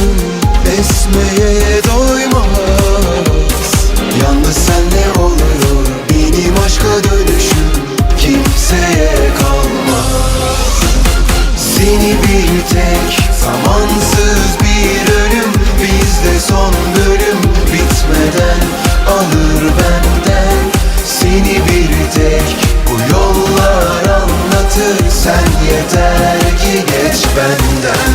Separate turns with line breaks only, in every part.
aşkım Esmeye doymaz. Yalnız senle oluyor Benim aşka dönüşüm. Kimseye kalmaz. Seni bir tek Zamansız bir ölüm. Bizde son bölüm Bitmeden alır benden. Seni bir tek Bu yollar anlatır. Sen yeter ki geç benden.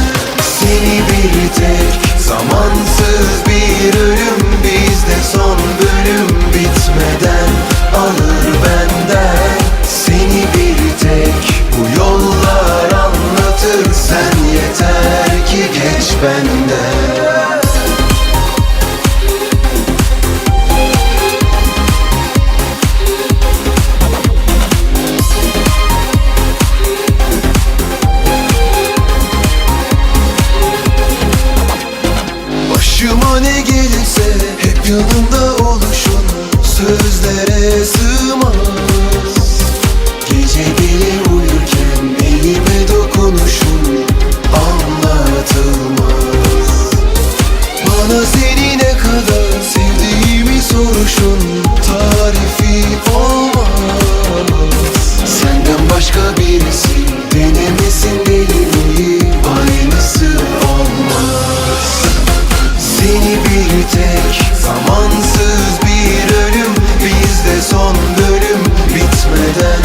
you. neden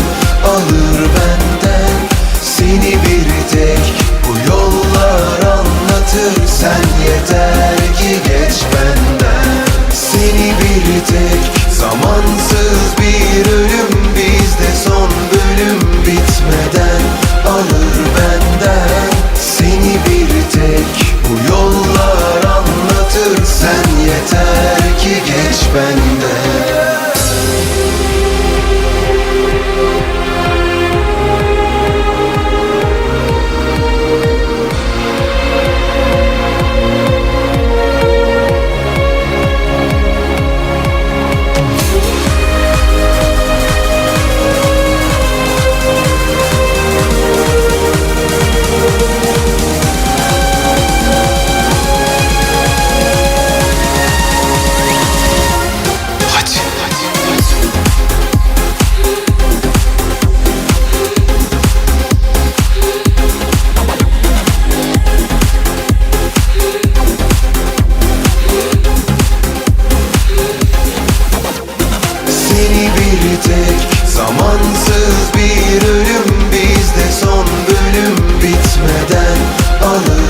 alır benden? Seni bir tek bu yollar anlatır. Sen yeter. gitmeden alır.